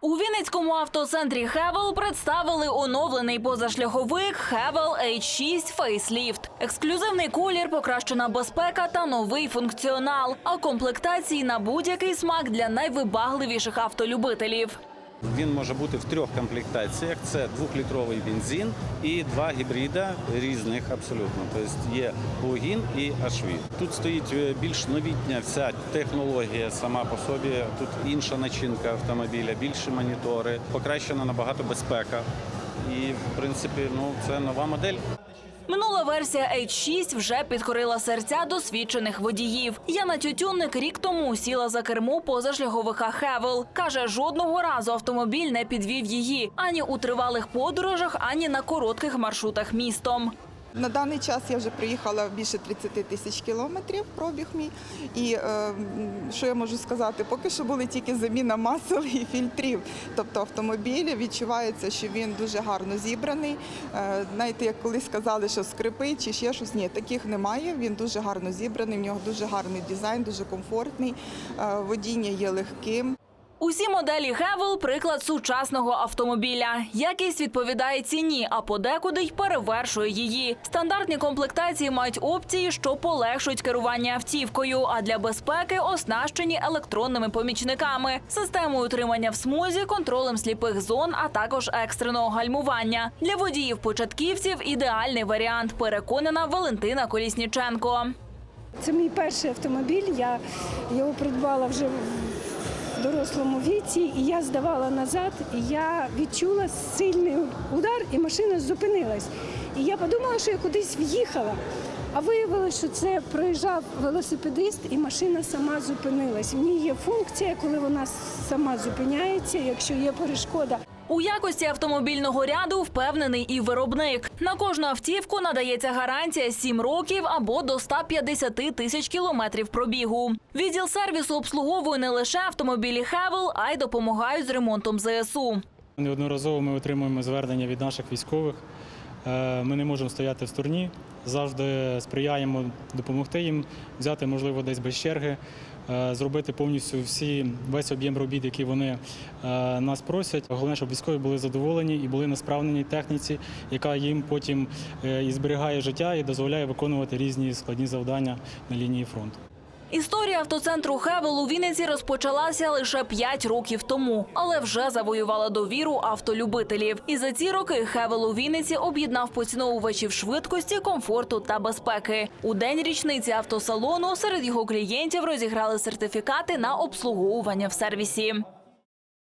У Вінницькому автоцентрі Хевел представили оновлений позашляховик Хевел H6 Facelift. Ексклюзивний колір, покращена безпека та новий функціонал. А комплектації на будь-який смак для найвибагливіших автолюбителів. Він може бути в трьох комплектаціях: це двохлітровий бензин і два гібрида різних абсолютно. Тобто є плагін і HV. Тут стоїть е, більш новітня вся технологія сама по собі. Тут інша начинка автомобіля, більші монітори, покращена набагато безпека. І в принципі, ну це нова модель. Минула версія H6 вже підкорила серця досвідчених водіїв. Яна Тютюнник рік тому сіла за кермо позашляговика Хевел. Каже, жодного разу автомобіль не підвів її ані у тривалих подорожах, ані на коротких маршрутах містом. На даний час я вже приїхала більше 30 тисяч кілометрів пробіг мій. І е, що я можу сказати? Поки що були тільки заміна масел і фільтрів. Тобто автомобіль відчувається, що він дуже гарно зібраний. Е, знаєте, як колись сказали, що скрипить чи ще щось. Ні, таких немає. Він дуже гарно зібраний, в нього дуже гарний дизайн, дуже комфортний. Е, водіння є легким. Усі моделі Хевел – приклад сучасного автомобіля. Якість відповідає ціні, а подекуди й перевершує її. Стандартні комплектації мають опції, що полегшують керування автівкою, а для безпеки оснащені електронними помічниками, системою утримання в смузі, контролем сліпих зон, а також екстреного гальмування. Для водіїв-початківців ідеальний варіант, переконана Валентина Колісніченко. Це мій перший автомобіль. Я його придбала вже дорослому віці, і я здавала назад, і я відчула сильний удар, і машина зупинилась. І я подумала, що я кудись в'їхала. А виявилося, що це проїжджав велосипедист, і машина сама зупинилась. В ній є функція, коли вона сама зупиняється, якщо є перешкода. У якості автомобільного ряду впевнений і виробник. На кожну автівку надається гарантія 7 років або до 150 тисяч кілометрів пробігу. Відділ сервісу обслуговує не лише автомобілі Хевел, а й допомагають з ремонтом ЗСУ. Неодноразово ми отримуємо звернення від наших військових. Е, Ми не можемо стояти в стороні, завжди сприяємо допомогти їм, взяти, можливо, десь без черги, зробити повністю всі весь об'єм робіт, які вони е, нас просять. Головне, щоб військові були задоволені і були на справненій техніці, яка їм потім е, і зберігає життя і дозволяє виконувати різні складні завдання на лінії фронту. Історія автоцентру Хевел у Вінниці розпочалася лише 5 років тому, але вже завоювала довіру автолюбителів. І за ці роки Хевел у Вінниці об'єднав поціновувачів швидкості, комфорту та безпеки. У день річниці автосалону серед його клієнтів розіграли сертифікати на обслуговування в сервісі.